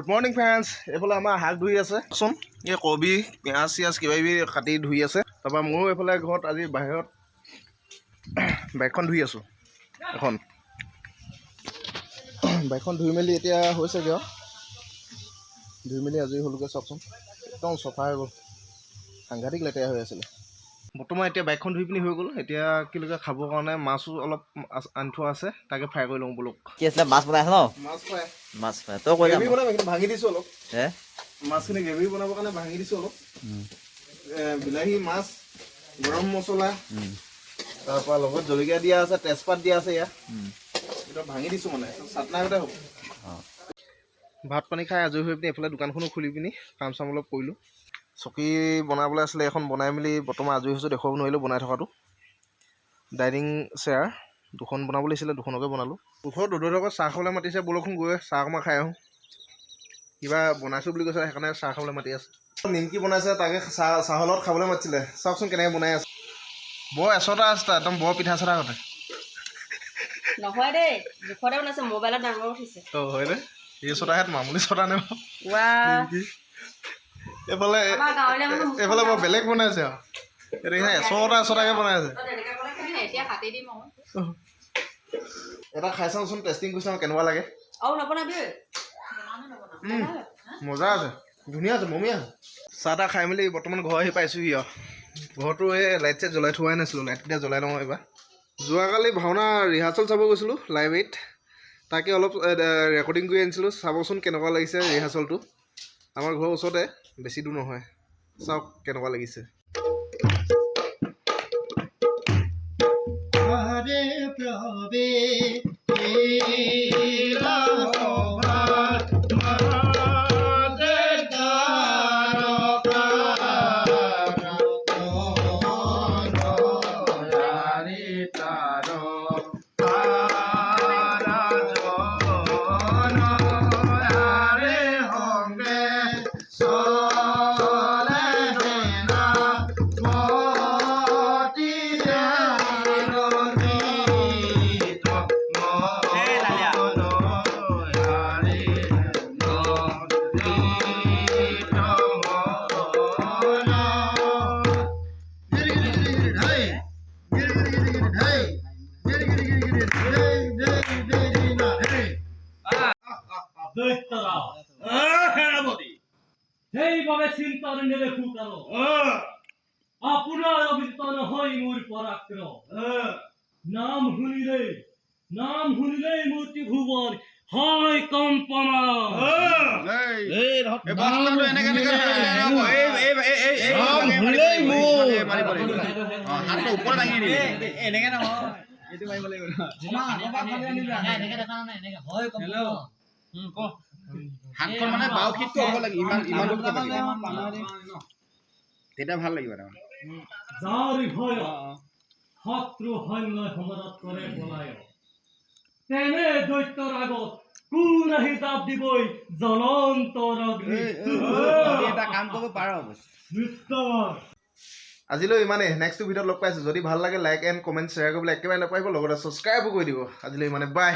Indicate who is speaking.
Speaker 1: Good morning friends এইফালে আমাৰ শাক ধুই আছে। চোন, এই কবি, পিঁয়াজ চিয়াজ কিবা কিবি কাটি ধুই আছে। তাৰপৰা ময়ো এইফালে ঘৰত আজি বাহিৰত বাইকখন ধুই আছোঁ। এখন। বাইকখন ধুই মেলি এতিয়া হৈছেগৈ আৰু। ধুই মেলি আজৰি হ'লোগৈ, চাওকচোন। একদম চফা হৈ গ'ল। সাংঘাতিক লেতেৰা হৈ আছিলে। বৰ্তমান এতিয়া বাইকখন ধুই পিনি হৈ গ'ল। এতিয়া কি লাগে খাবৰ কাৰণে মাছো অলপ আনি থোৱা আছে তাকে ফ্ৰাই কৰি লওঁ বোলো
Speaker 2: কি আছিলে? মাছ বনাই আছে ন?
Speaker 1: মাছ ফ্ৰাই।
Speaker 2: মাছ ফ্ৰাই। তই কৈ
Speaker 1: ভাঙি দিছোঁ অলপ।
Speaker 2: হে?
Speaker 1: মাছখিনি গ্ৰেভি বনাবৰ কাৰণে ভাঙি দিছোঁ অলপ। বিলাহী মাছ গৰম মছলা। তাৰপৰা লগত জলকীয়া দিয়া আছে তেজপাত দিয়া আছে ইয়াত। এইটো ভাঙি দিছোঁ মানে চাটনা আগতে হ'ব। ভাত পানী খাই আজৰি হৈ পিনি এইফালে দোকানখনো খুলি পিনি কাম চাম অলপ কৰিলোঁ। চকী বনাবলৈ আছিলে এখন বনাই মেলি বৰ্তমান আজৰি হৈছোঁ দেখুৱাব নোৱাৰিলোঁ বনাই থকাটো। ডাইনিং চেয়াৰ দুখন বনাব লাগিছিলে দুখনকে বনালোঁ। ওচৰত দদৌৰ লগত চাহ খাবলৈ মাতিছে বৰষুণ গৈ চাহ অকণমান খাই আহোঁ। কিবা বনাইছোঁ বুলি কৈছে সেইকাৰণে চাহ খাবলৈ মাতি আছে। নিমকি বনাইছে তাকে চাহ চাহৰ লগত খাবলৈ মাতিছিলে। চাওকচোন কেনেকৈ বনাই আছে। বৰ এচটা আছে একদম বৰ পিঠা চটা ঘটে
Speaker 3: নহয় দেই জোখতে বনাইছে মোবাইলত ডাঙৰ উঠিছে।
Speaker 1: অঁ হয়নে? এই চটাহেঁত মামুলি চটা নে এইফালে
Speaker 3: মুখখন
Speaker 1: এইফালে বৰ বেলেগ বনাইছে আৰু। এতিয়া এচটা এচটাকৈ বনাই আছে
Speaker 3: আৰু।
Speaker 1: এটা খাই চাওঁচোন টেষ্টিং কৰি চাওঁ কেনেকুৱা লাগে? মজা আছে। ধুনীয়া আছে মমীয়া আছে। চাহ তাহ খাই মেলি বৰ্তমান ঘৰ আহি পাইছোঁহি আৰু। ঘৰটো এই লাইট চাইট জ্বলাই থোৱাই নাছিলোঁ লাইটকেইটা জ্বলাই লওঁ এইবাৰ। যোৱাকালি ভাওনা ৰিহাৰ্চেল চাব গৈছিলোঁ লাইব্ৰেৰীত তাকে অলপ ৰেকৰ্ডিং কৰি আনিছিলোঁ। চাবচোন কেনেকুৱা লাগিছে ৰিহাৰ্চেলটো আমাৰ ঘৰৰ ওচৰতে। বেছি দূৰ নহয়। চাওক কেনেকুৱা লাগিছে।
Speaker 4: সেইভাবে চিন্তাৰ নেদেখো কাৰো আপোনাৰ অভিজিত নহয় মোৰ পৰাক্ৰম নাম শুনিলেই নাম শুনিলেই মোৰ ত্ৰিভুৱন হয় কম্পনা
Speaker 5: হাতখন মানে বাউসীতটো হ'ব লাগে ইমান ইমান তেতিয়া ভালো লাগিব তাৰমানে।
Speaker 4: যাৰ ভয়। শত্ৰু সৈন্য সমাজত কৰে পলায় তেনে দৈত্যৰ আগত কোন আহি জাপ দিবই? জ্বলন্ত
Speaker 5: এটা কাম কৰিব পাৰ অৱশ্যে।
Speaker 1: আজিলৈ ইমানেই নেক্সট ভিডিঅ'ত লগ পাইছোঁ। যদি ভালো লাগে লাইক এণ্ড কমেণ্ট শ্বেয়াৰ কৰিবলৈ একেবাৰে নাপাৰিব লগতে ছাবস্ক্ৰাইবো কৰি দিব। আজিলৈ ইমানে। বাই